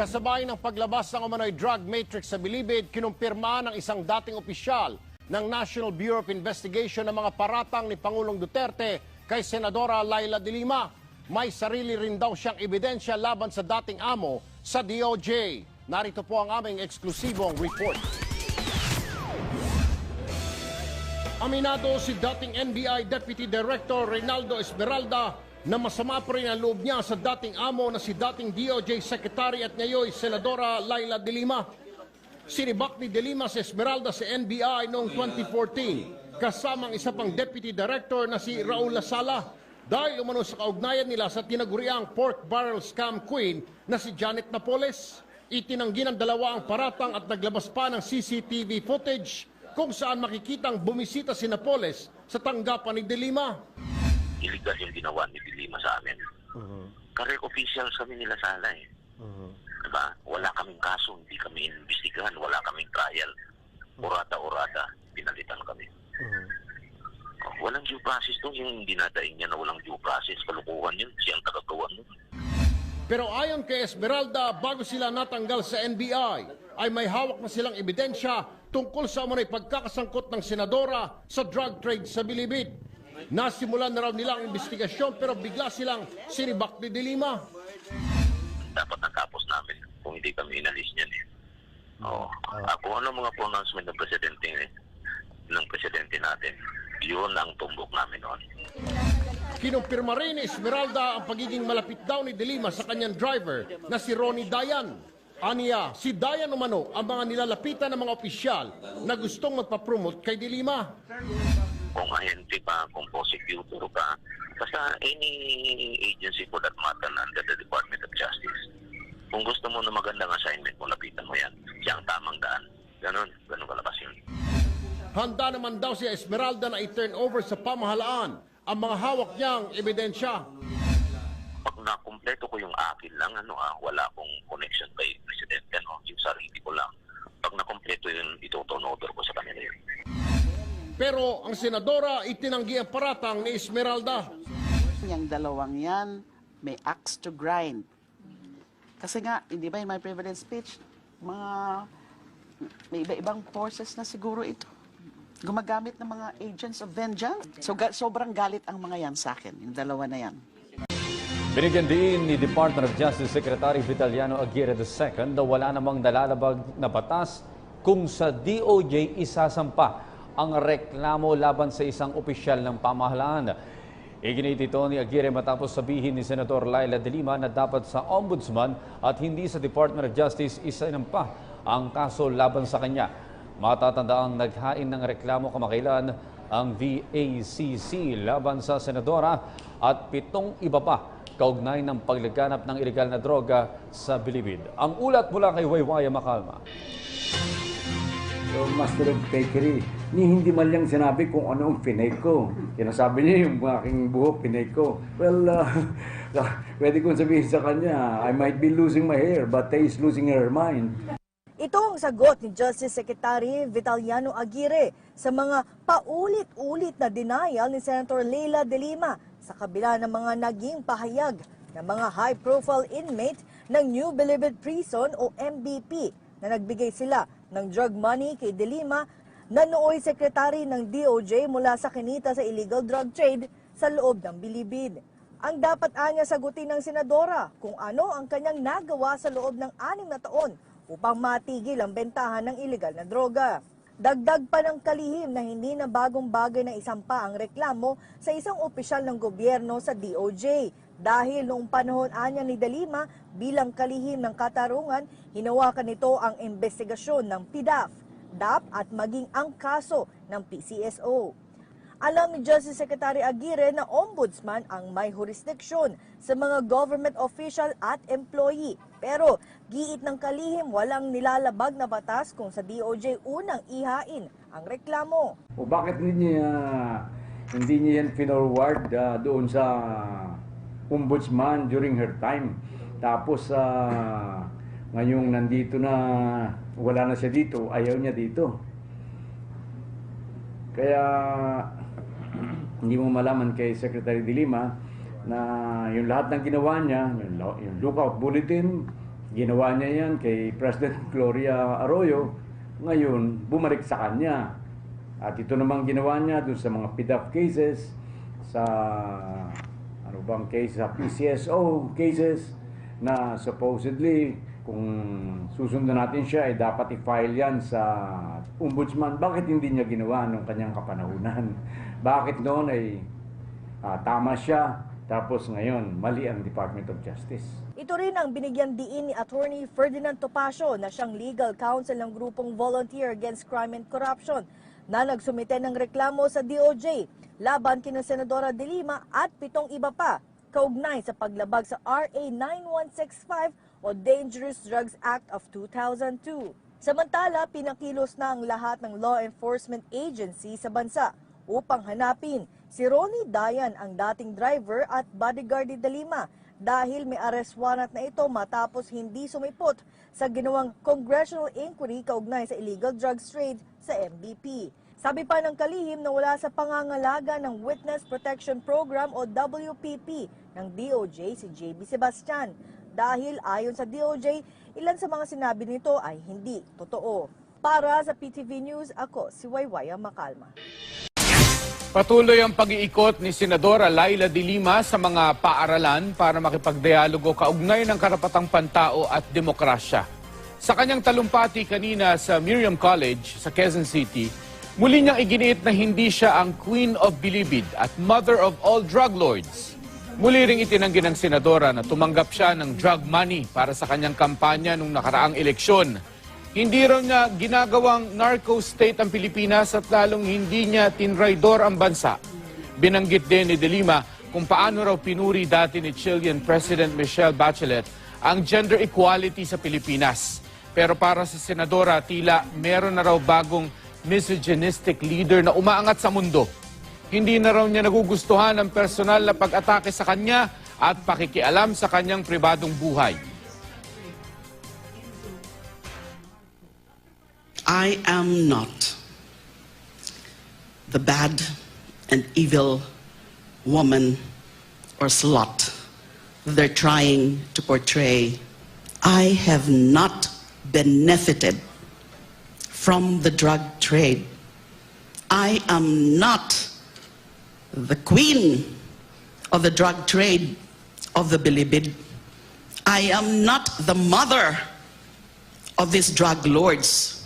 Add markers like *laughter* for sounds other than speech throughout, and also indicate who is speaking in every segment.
Speaker 1: Kasabay ng paglabas ng umano'y drug matrix sa Bilibid, kinumpirma ng isang dating opisyal ng National Bureau of Investigation ng mga paratang ni Pangulong Duterte kay Senadora Laila de Lima. May sarili rin daw siyang ebidensya laban sa dating amo sa DOJ. Narito po ang aming eksklusibong report. Aminado si dating NBI Deputy Director Reynaldo Esmeralda na masama pa rin ang loob niya sa dating amo na si dating DOJ Secretary at ngayon Senadora Laila de Lima. Sinibak ni de Lima si Esmeralda sa NBI noong 2014 kasamang isa pang Deputy Director na si Raul Lasala dahil umano sa kaugnayan nila sa tinaguriang pork barrel scam queen na si Janet Napoles. Itinanggi ng dalawa ang paratang at naglabas pa ng CCTV footage kung saan makikitang bumisita si Napoles sa tanggapan ni De Lima.
Speaker 2: Illegal yung ginawa ni Dilima sa amin. Career officials kami nila sala eh. Diba? Wala kaming kaso, hindi kami investigahan, wala kaming trial. Urada-urada, pinalitan kami. Oh, walang due process to, yung dinadaing niya na walang due process, kalukuhan yun, siyang tagagawa nun.
Speaker 1: Pero ayon kay Esmeralda, bago sila natanggal sa NBI, ay may hawak na silang ebidensya tungkol sa umunay pagkakasangkot ng senadora sa drug trade sa Bilibid. Nasimulan na raw nila ang investigasyon pero bigla silang sinibak ni De Lima.
Speaker 2: Dapat natapos namin kung hindi kami inalis niyan eh. Oo. Ah, kung ano mga pronouncement ng presidente eh, ng presidente natin, yun ang tumbok namin noon.
Speaker 1: Kinumpirma rin ni Esmeralda ang pagiging malapit daw ni De Lima sa kanyang driver na si Ronnie Dayan. Aniya, si Dayan umano ang mga nilalapitan ng mga opisyal na gustong magpapromote kay De Lima.
Speaker 2: Kung ahente ka, kung prosecutor ka, basta any agency for that matter under the Department of Justice. Kung gusto mo na magandang assignment mo, lapitan mo yan. Siya ang tamang daan. Ganon, ganon kalabas yun.
Speaker 1: Handa naman daw si Esmeralda na i-turn over sa pamahalaan ang mga hawak niyang ebidensya.
Speaker 2: Pag nakumpleto ko yung akin lang, ano ah, wala akong connection kay Presidente, ano, yung sarili ko lang. Pag nakumpleto yun, ito-turn
Speaker 1: Pero ang senadora itinanggi ang paratang ni Esmeralda.
Speaker 3: Yung dalawang yan, may axe to grind. Kasi nga, hindi ba in my privilege speech, mga may iba-ibang forces na siguro ito. Gumagamit ng mga agents of vengeance. So, ga- sobrang galit ang mga yan sa akin, yung dalawa na yan.
Speaker 4: Binigyan din ni Department of Justice Secretary Vitaliano Aguirre II na wala namang nalalabag na batas kung sa DOJ isasampa ang reklamo laban sa isang opisyal ng pamahalaan. Iginit ito ni Aguirre matapos sabihin ni Senator Laila de Lima na dapat sa Ombudsman at hindi sa Department of Justice isinampa ang kaso laban sa kanya. Matatandaang naghain ng reklamo kamakailan ang VACC laban sa senadora at pitong iba pa kaugnay ng paglaganap ng ilegal na droga sa Bilibid. Ang ulat mula kay Waywaya Makalma.
Speaker 5: So, master of bakery. Ni hindi man lang sinabi kung ano ang pinay ko. Sinasabi niya yung aking buhok, pinay ko. Well, uh, *laughs* pwede kong sabihin sa kanya, I might be losing my hair, but Tay is losing her mind.
Speaker 6: Ito ang sagot ni Justice Secretary Vitaliano Aguirre sa mga paulit-ulit na denial ni Senator Leila de Lima sa kabila ng mga naging pahayag ng mga high-profile inmate ng New Bilibid Prison o MBP na nagbigay sila ng drug money kay de Lima na sekretary ng DOJ mula sa kinita sa illegal drug trade sa loob ng Bilibid. Ang dapat anya sagutin ng senadora kung ano ang kanyang nagawa sa loob ng anim na taon upang matigil ang bentahan ng ilegal na droga. Dagdag pa ng kalihim na hindi na bagong bagay na isampa ang reklamo sa isang opisyal ng gobyerno sa DOJ. Dahil noong panahon anya ni Dalima bilang kalihim ng katarungan, hinawakan nito ang investigasyon ng PDAF, DAP at maging ang kaso ng PCSO. Alam ni Justice Secretary Aguirre na ombudsman ang may jurisdiksyon sa mga government official at employee. Pero giit ng kalihim walang nilalabag na batas kung sa DOJ unang ihain ang reklamo.
Speaker 5: O bakit hindi niya, hindi niya yan pinorward ah, doon sa ombudsman during her time? Tapos, uh, ngayong nandito na, wala na siya dito, ayaw niya dito. Kaya, *clears throat* hindi mo malaman kay Secretary de Lima na yung lahat ng ginawa niya, yung, yung lookout bulletin, Ginawa niya yan kay President *laughs* Gloria Arroyo. Ngayon, bumalik sa kanya. At ito namang ginawa niya dun sa mga PDAP cases, sa ano bang case, sa PCSO cases, na supposedly kung susundan natin siya ay dapat i-file yan sa ombudsman. Bakit hindi niya ginawa nung kanyang kapanahunan? *laughs* Bakit noon ay ah, tama siya, tapos ngayon mali ang Department of Justice?
Speaker 6: Ito rin ang binigyan diin ni Attorney Ferdinand Topacio na siyang legal counsel ng grupong Volunteer Against Crime and Corruption na nagsumite ng reklamo sa DOJ laban kina Senadora De Lima at pitong iba pa kaugnay sa paglabag sa RA 9165 o Dangerous Drugs Act of 2002. Samantala, pinakilos na ang lahat ng law enforcement agency sa bansa upang hanapin si Ronnie Dayan ang dating driver at bodyguard ni De Lima dahil may arrest warrant na ito matapos hindi sumipot sa ginawang congressional inquiry kaugnay sa illegal drugs trade sa MVP. Sabi pa ng kalihim na wala sa pangangalaga ng Witness Protection Program o WPP ng DOJ si JB Sebastian. Dahil ayon sa DOJ, ilan sa mga sinabi nito ay hindi totoo. Para sa PTV News, ako si Waywaya Makalma.
Speaker 7: Patuloy ang pag-iikot ni Senadora Laila de Lima sa mga paaralan para makipagdialogo kaugnay ng karapatang pantao at demokrasya. Sa kanyang talumpati kanina sa Miriam College sa Quezon City, muli niyang iginiit na hindi siya ang Queen of Bilibid at Mother of all Drug Lords. Muli ring itinanggi ng senadora na tumanggap siya ng drug money para sa kanyang kampanya nung nakaraang eleksyon. Hindi raw niya ginagawang narco state ang Pilipinas at lalong hindi niya tinraidor ang bansa. Binanggit din ni De Lima kung paano raw pinuri dati ni Chilean President Michelle Bachelet ang gender equality sa Pilipinas. Pero para sa senadora, tila meron na raw bagong misogynistic leader na umaangat sa mundo. Hindi na raw niya nagugustuhan ang personal na pag-atake sa kanya at pakikialam sa kanyang pribadong buhay.
Speaker 8: I am not the bad and evil woman or slut they're trying to portray. I have not benefited from the drug trade. I am not the queen of the drug trade of the bilibid. I am not the mother of these drug lords.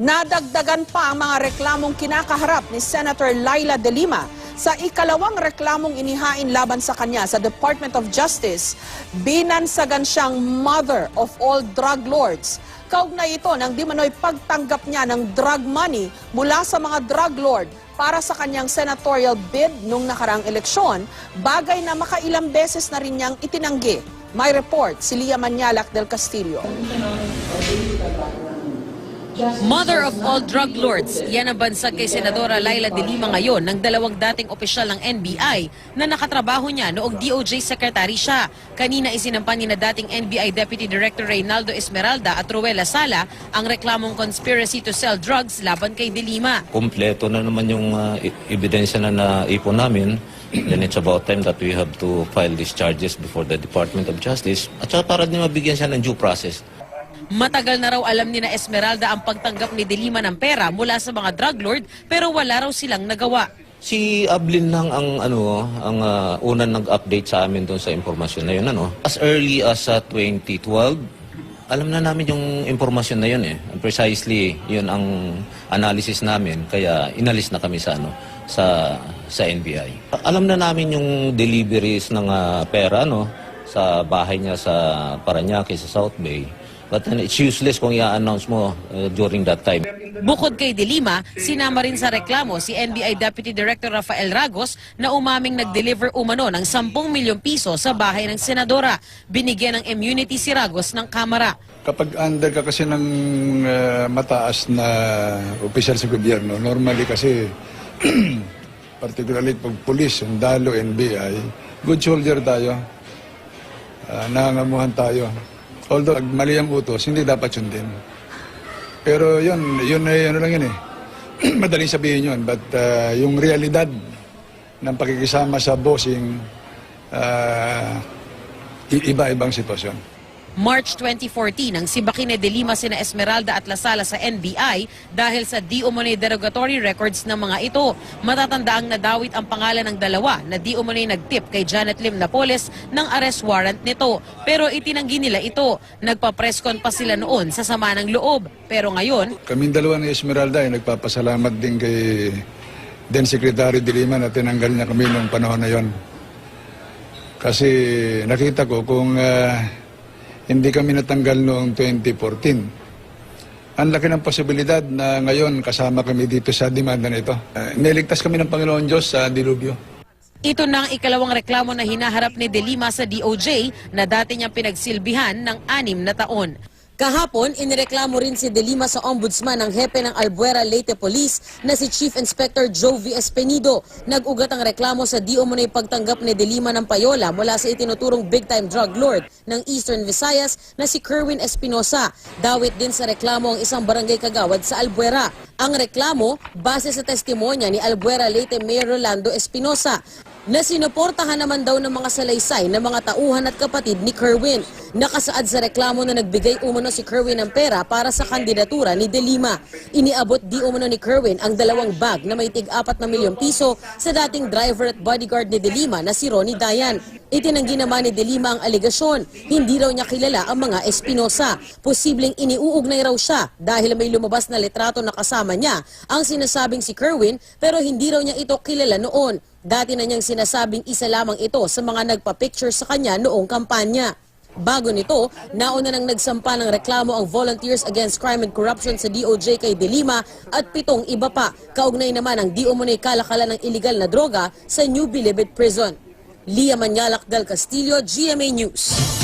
Speaker 9: Nadagdagan pa ang mga reklamong kinakaharap ni Senator Laila De Lima sa ikalawang reklamong inihain laban sa kanya sa Department of Justice. Binansagan siyang mother of all drug lords. Kaugnay ito ng di pagtanggap niya ng drug money mula sa mga drug lord para sa kanyang senatorial bid nung nakarang eleksyon, bagay na makailang beses na rin niyang itinanggi. May report si Lia Manyalak del Castillo.
Speaker 10: Mother of all drug lords, yan ang bansag kay Senadora Laila de Lima ngayon ng dalawang dating opisyal ng NBI na nakatrabaho niya noong DOJ Secretary siya. Kanina isinampan ni na dating NBI Deputy Director Reynaldo Esmeralda at Ruela Sala ang reklamong conspiracy to sell drugs laban kay de Lima.
Speaker 11: Kompleto na naman yung uh, ebidensya na naipon namin. *clears throat* Then it's about time that we have to file these charges before the Department of Justice. At saka para din mabigyan siya ng due process.
Speaker 10: Matagal na raw alam ni na Esmeralda ang pagtanggap ni de Lima ng pera mula sa mga drug lord pero wala raw silang nagawa.
Speaker 11: Si Ablin lang ang ano ang uh, unang nag-update sa amin doon sa impormasyon na yun ano. As early as uh, 2012, alam na namin yung impormasyon na yun eh. Precisely, yun ang analysis namin kaya inalis na kami sa ano sa sa NBI. Alam na namin yung deliveries ng uh, pera no sa bahay niya sa Paranaque sa South Bay. But uh, it's useless kung i-announce mo uh, during that time.
Speaker 10: Bukod kay De Lima, sinama rin sa reklamo si NBI Deputy Director Rafael Ragos na umaming nag-deliver umano ng 10 milyong piso sa bahay ng senadora. Binigyan ng immunity si Ragos ng Kamara.
Speaker 12: Kapag under ka kasi ng uh, mataas na opisyal sa gobyerno, normally kasi, *clears throat* particularly pag police, sundalo, NBI, good soldier tayo. Uh, nangangamuhan tayo. Although pag mali ang utos, hindi dapat sundin. Pero yun, yun ay ano lang yun eh. *clears throat* Madaling sabihin yun. But uh, yung realidad ng pakikisama sa bossing, uh, iba-ibang sitwasyon.
Speaker 10: March 2014 nang sibakine de Lima sina Esmeralda at Lasala sa NBI dahil sa di umano'y derogatory records ng mga ito. Matatandaang nadawit ang pangalan ng dalawa na di umano'y nagtip kay Janet Lim Napoles ng arrest warrant nito. Pero itinanggi nila ito. Nagpa-presscon pa sila noon sa sama ng loob. Pero ngayon,
Speaker 12: Kaming dalawa ni Esmeralda ay nagpapasalamat din kay then Secretary de Lima na tinanggal niya kami noong panahon na yon. Kasi nakita ko kung ah, hindi kami natanggal noong 2014, ang laki ng posibilidad na ngayon kasama kami dito sa demanda na ito. Uh, niligtas kami ng Panginoon Diyos sa dilubyo.
Speaker 10: ito na ang ikalawang reklamo na hinaharap ni De Lima sa DOJ na dati niyang pinagsilbihan ng anim na taon. Kahapon, inireklamo rin si De Lima sa ombudsman ng hepe ng Albuera Leyte Police na si Chief Inspector Joe V. Espenido. Nag-ugat ang reklamo sa di umano'y pagtanggap ni De Lima ng payola mula sa itinuturong big-time drug lord ng Eastern Visayas na si Kerwin Espinosa. Dawit din sa reklamo ang isang barangay kagawad sa Albuera. Ang reklamo, base sa testimonya ni Albuera Leyte Mayor Rolando Espinosa, na sinuportahan naman daw ng mga salaysay ng mga tauhan at kapatid ni Kerwin. Nakasaad sa reklamo na nagbigay umano si Kerwin ng pera para sa kandidatura ni De Lima. Iniabot di umano ni Kerwin ang dalawang bag na may tig-apat na milyong piso sa dating driver at bodyguard ni De Lima na si Ronnie Dayan. Itinanggi naman ni De Lima ang aligasyon. Hindi raw niya kilala ang mga Espinosa. Posibleng iniuugnay raw siya dahil may lumabas na litrato na kasama niya ang sinasabing si Kerwin pero hindi raw niya ito kilala noon. Dati na niyang sinasabing isa lamang ito sa mga nagpa-picture sa kanya noong kampanya. Bago nito, nauna nang nagsampa ng reklamo ang Volunteers Against Crime and Corruption sa DOJ kay De Lima at pitong iba pa. Kaugnay naman ang di umunoy kalakalan ng iligal na droga sa New Bilibid Prison. Lia Manyalak del Castillo, GMA News.